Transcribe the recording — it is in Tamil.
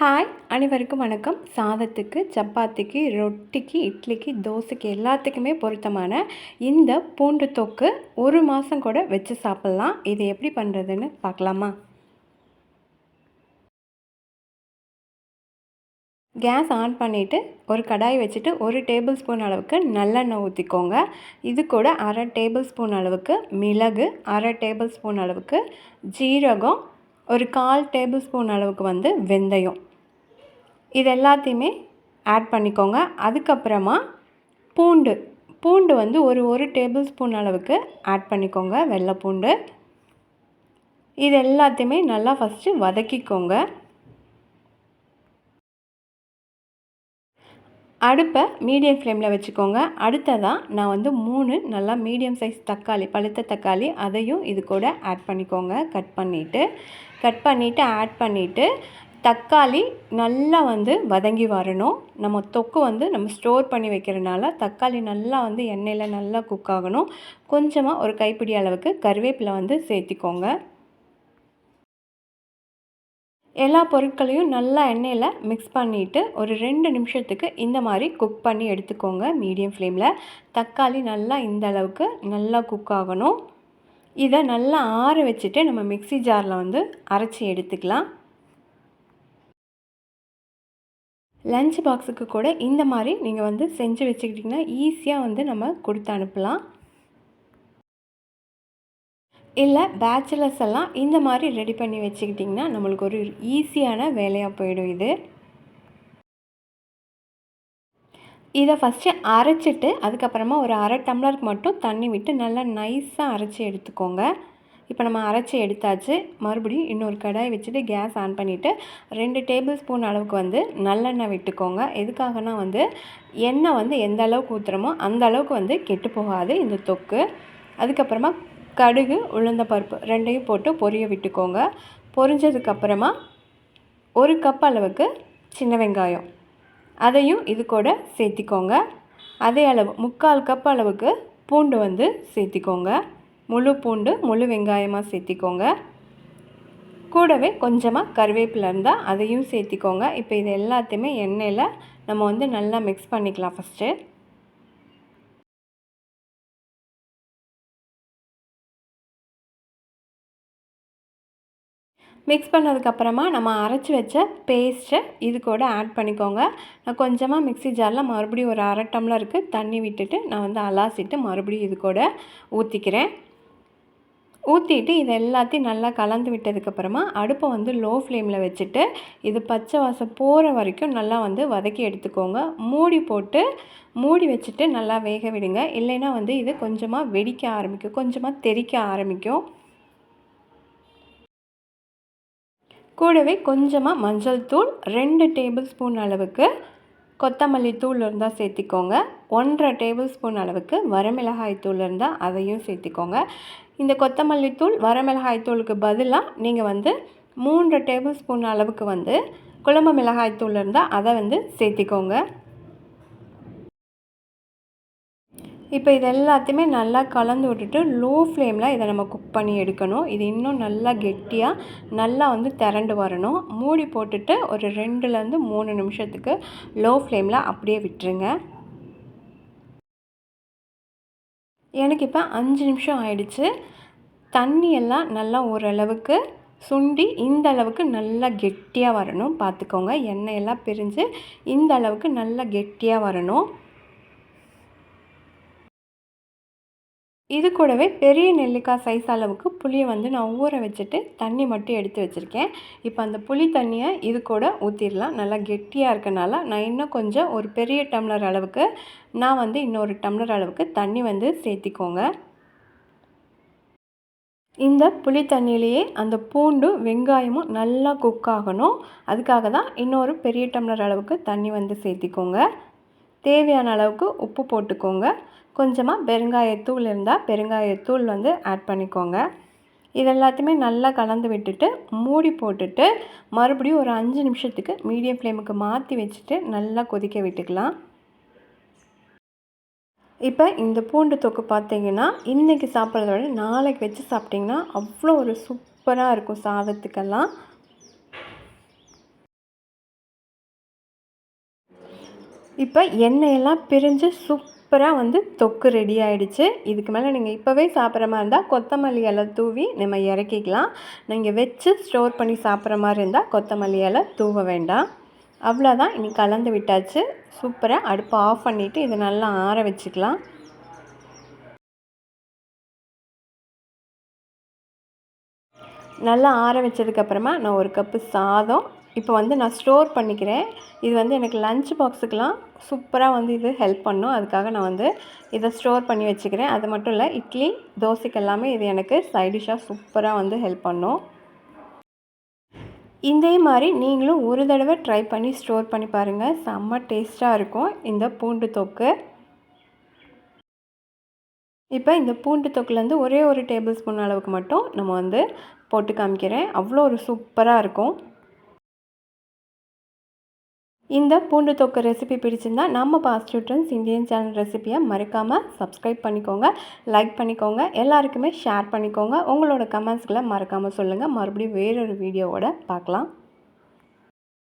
ஹாய் அனைவருக்கும் வணக்கம். சாதத்துக்கு சப்பாத்திக்கு ரொட்டிக்கு இட்லிக்கு தோசைக்கு எல்லாத்துக்குமே பொருத்தமான இந்த பூண்டு தொக்கு ஒரு மாதம் கூட வச்சு சாப்பிட்லாம். இதை எப்படி பண்ணுறதுன்னு பார்க்கலாமா? கேஸ் ஆன் பண்ணிவிட்டு ஒரு கடாய் வச்சுட்டு ஒரு டேபிள் ஸ்பூன் அளவுக்கு நல்லெண்ணெய் ஊற்றிக்கோங்க இது கூட அரை டேபிள் ஸ்பூன் அளவுக்கு மிளகு அரை டேபிள் ஸ்பூன் அளவுக்கு ஜீரகம் ஒரு கால் டேபிள் ஸ்பூன் அளவுக்கு வந்து வெந்தயம். இது எல்லாத்தையுமே ஆட் பண்ணிக்கோங்க. அதுக்கப்புறமா பூண்டு. பூண்டு வந்து ஒரு ஒரு டேபிள் ஸ்பூன் அளவுக்கு ஆட் பண்ணிக்கோங்க. வெள்ளை பூண்டு. இது எல்லாத்தையுமே நல்லா ஃபஸ்ட்டு வதக்கிக்கோங்க. அடுப்பை மீடியம் ஃப்ளேமில் வச்சுக்கோங்க. அடுத்ததாக நான் வந்து மூணு நல்லா மீடியம் சைஸ் தக்காளி பழுத்த தக்காளி அதையும் இது கூட ஆட் பண்ணிக்கோங்க. கட் பண்ணிவிட்டு கட் பண்ணிவிட்டு ஆட் பண்ணிவிட்டு தக்காளி நல்லா வந்து வதங்கி வரணும். நம்ம தொக்கு வந்து நம்ம ஸ்டோர் பண்ணி வைக்கிறனால தக்காளி நல்லா வந்து எண்ணெயில் நல்லா குக் ஆகணும். கொஞ்சமாக ஒரு கைப்பிடி அளவுக்கு கருவேப்பிலை வந்து சேர்த்திக்கோங்க. எல்லா பொருட்களையும் நல்லா எண்ணெயில் மிக்ஸ் பண்ணிவிட்டு ஒரு ரெண்டு நிமிஷத்துக்கு இந்த மாதிரி குக் பண்ணி எடுத்துக்கோங்க மீடியம் ஃப்ளேமில் தக்காளி நல்லா இந்த அளவுக்கு நல்லா குக் ஆகணும். இதை நல்லா ஆற வச்சுட்டு நம்ம மிக்சி ஜாரில் வந்து அரைச்சி எடுத்துக்கலாம். லஞ்ச் பாக்ஸுக்கு கூட இந்த மாதிரி நீங்கள் வந்து செஞ்சு வச்சுக்கிட்டிங்கன்னா ஈஸியாக வந்து நம்ம கொடுத்து அனுப்பலாம். இல்லை பேச்சுலர்ஸ் எல்லாம் இந்த மாதிரி ரெடி பண்ணி வச்சுக்கிட்டிங்கன்னா நம்மளுக்கு ஒரு ஈஸியான வேலையாக போயிடும் இது. இதை ஃபஸ்ட்டு அரைச்சிட்டு அதுக்கப்புறமா ஒரு அரை டம்ளருக்கு மட்டும் தண்ணி விட்டு நல்லா நைஸாக அரைச்சி எடுத்துக்கோங்க. இப்போ நம்ம அரைச்சி எடுத்தாச்சு மறுபடியும் இன்னொரு கடாய் வச்சுட்டு கேஸ் ஆன் பண்ணிவிட்டு ரெண்டு டேபிள் ஸ்பூன் அளவுக்கு வந்து நல்லெண்ணெய் விட்டுக்கோங்க. எதுக்காகனா வந்து எண்ணெய் வந்து எந்த அளவுக்கு ஊற்றுறமோ அந்த அளவுக்கு வந்து கெட்டு போகாது இந்த தொக்கு. அதுக்கப்புறமா கடுகு உளுந்த பருப்பு ரெண்டையும் போட்டு பொரிய விட்டுக்கோங்க. பொரிஞ்சதுக்கப்புறமா ஒரு கப் அளவுக்கு சின்ன வெங்காயம் அதையும் இது கூட சேர்த்திக்கோங்க. அதே அளவு முக்கால் கப் அளவுக்கு பூண்டு வந்து சேர்த்திக்கோங்க. முழு பூண்டு முழு வெங்காயமாக சேர்த்திக்கோங்க. கூடவே கொஞ்சமாக கருவேப்பிலை இருந்தால் அதையும் சேர்த்திக்கோங்க. இப்போ இது எல்லாத்தையுமே எண்ணெயில் நம்ம வந்து நல்லா மிக்ஸ் பண்ணிக்கலாம் ஃபஸ்ட்டு மிக்ஸ் பண்ணதுக்கப்புறமா நம்ம அரைச்சி வச்ச பேஸ்ட்டை இது கூட ஆட் பண்ணிக்கோங்க. நான் கொஞ்சமாக மிக்ஸி ஜாரில் மறுபடியும் ஒரு அரை டம்ளருக்கு தண்ணி விட்டுட்டு நான் வந்து அலாசிட்டு மறுபடியும் இது கூட ஊற்றிக்கிறேன் ஊற்றிட்டு இது எல்லாத்தையும் நல்லா கலந்து விட்டதுக்கப்புறமா அடுப்பை வந்து லோ ஃப்ளேமில் வச்சுட்டு இது பச்சை வாசம் போகிற வரைக்கும் நல்லா வந்து வதக்கி எடுத்துக்கோங்க. மூடி போட்டு மூடி வச்சுட்டு நல்லா வேக விடுங்க. இல்லைன்னா வந்து இது கொஞ்சமாக வெடிக்க ஆரம்பிக்கும். கொஞ்சமாக தெறிக்க ஆரம்பிக்கும். கூடவே கொஞ்சமாக மஞ்சள் தூள் ரெண்டு டேபிள் ஸ்பூன் அளவுக்கு கொத்தமல்லி தூள் இருந்தால் சேர்த்திக்கோங்க. ஒன்றரை டேபிள் ஸ்பூன் அளவுக்கு வரமிளகாய் தூள் இருந்தால் அதையும் சேர்த்திக்கோங்க. இந்த கொத்தமல்லி தூள் வரமிளகாய் தூளுக்கு பதிலாக நீங்கள் வந்து மூன்று டேபிள் ஸ்பூன் அளவுக்கு வந்து குழம்பு மிளகாய் தூள் இருந்தால் அதை வந்து சேர்த்திக்கோங்க. இப்போ இது எல்லாத்தையுமே நல்லா கலந்து விட்டுட்டு லோ ஃப்ளேமில் இதை நம்ம குக் பண்ணி எடுக்கணும். இது இன்னும் நல்லா கெட்டியாக நல்லா வந்து திரண்டு வரணும். மூடி போட்டுட்டு ஒரு ரெண்டுலேருந்து மூணு நிமிஷத்துக்கு லோ ஃப்ளேமில் அப்படியே விட்டுருங்க. எனக்கு இப்போ அஞ்சு நிமிஷம் ஆயிடுச்சு. தண்ணியெல்லாம் நல்லா ஓரளவுக்கு சுண்டி இந்த அளவுக்கு நல்லா கெட்டியாக வரணும். பார்த்துக்கோங்க எண்ணெயெல்லாம் பிரிஞ்சு இந்த அளவுக்கு நல்லா கெட்டியாக வரணும். இது கூடவே பெரிய நெல்லிக்காய் சைஸ் அளவுக்கு புளியை வந்து நான் ஊற வச்சுட்டு தண்ணி மட்டும் எடுத்து வச்சுருக்கேன். இப்போ அந்த புளி தண்ணியை இது கூட ஊற்றிடலாம் நல்லா கெட்டியாக இருக்கனால நான் இன்னும் கொஞ்சம் ஒரு பெரிய டம்ளர் அளவுக்கு நான் வந்து இன்னொரு டம்ளர் அளவுக்கு தண்ணி வந்து சேர்த்திக்கோங்க. இந்த புளி தண்ணியிலேயே அந்த பூண்டும் வெங்காயமும் நல்லா குக் ஆகணும். அதுக்காக தான் இன்னொரு பெரிய டம்ளர் அளவுக்கு தண்ணி வந்து சேர்த்திக்கோங்க. தேவையான அளவுக்கு உப்பு போட்டுக்கோங்க. கொஞ்சமாக பெருங்காயத்தூள் இருந்தால் பெருங்காயத்தூள் வந்து ஆட் பண்ணிக்கோங்க. இது எல்லாத்தையுமே நல்லா கலந்து விட்டுட்டு மூடி போட்டுட்டு மறுபடியும் ஒரு அஞ்சு நிமிஷத்துக்கு மீடியம் ஃப்ளேமுக்கு மாற்றி வச்சுட்டு நல்லா கொதிக்க விட்டுக்கலாம். இப்போ இந்த பூண்டு தொக்கு பார்த்தீங்கன்னா இன்றைக்கி சாப்பிட்றத விட நாளைக்கு வச்சு சாப்பிட்டிங்கன்னா அவ்வளோ ஒரு சூப்பராக இருக்கும் சாதத்துக்கெல்லாம். இப்போ எண்ணெயெல்லாம் பிரிஞ்சு சூப்பராக வந்து தொக்கு ரெடி ஆகிடுச்சு இதுக்கு மேலே நீங்கள் இப்போவே சாப்பிட்ற மாதிரி இருந்தால் கொத்தமல்லி இலை தூவி நம்ம இறக்கிக்கலாம். நீங்கள் வச்சு ஸ்டோர் பண்ணி சாப்பிட்ற மாதிரி இருந்தால் கொத்தமல்லி இலை தூவ வேண்டாம். அவ்வளோதான் இனி கலந்து விட்டாச்சு. சூப்பராக அடுப்பை ஆஃப் பண்ணிவிட்டு இதை நல்லா ஆற வச்சுக்கலாம். நல்லா ஆற வச்சதுக்கப்புறமா நான் ஒரு கப்பு சாதம். இப்போ வந்து நான் ஸ்டோர் பண்ணிக்கிறேன். இது வந்து எனக்கு லஞ்ச் பாக்ஸுக்கெலாம் சூப்பராக வந்து இது ஹெல்ப் பண்ணும். அதுக்காக நான் வந்து இதை ஸ்டோர் பண்ணி வச்சுக்கிறேன். அது மட்டும் இல்லை இட்லி தோசைக்கு எல்லாமே இது எனக்கு சைடிஷாக சூப்பராக வந்து ஹெல்ப் பண்ணும். இதே மாதிரி நீங்களும் ஒரு தடவை ட்ரை பண்ணி ஸ்டோர் பண்ணி பாருங்கள் செம்ம டேஸ்ட்டாக இருக்கும் இந்த பூண்டு தொக்கு. இப்போ இந்த பூண்டு தொக்குலேருந்து ஒரே ஒரு டேபிள் ஸ்பூன் அளவுக்கு மட்டும் நம்ம வந்து போட்டு காமிக்கிறேன். அவ்வளோ ஒரு சூப்பராக இருக்கும். இந்த பூண்டு தொக்கு ரெசிபி பிடிச்சிருந்தா நம்ம பாசிட்டிவ் ட்ரெண்ட்ஸ் இந்தியன் சேனல் ரெசிபியை மறக்காமல் சப்ஸ்கிரைப் பண்ணிக்கோங்க லைக் பண்ணிக்கோங்க எல்லாருக்குமே ஷேர் பண்ணிக்கோங்க. உங்களோட கமெண்ட்ஸ்களை மறக்காமல் சொல்லுங்கள் மறுபடியும் வேறொரு வீடியோவோட பார்க்கலாம்.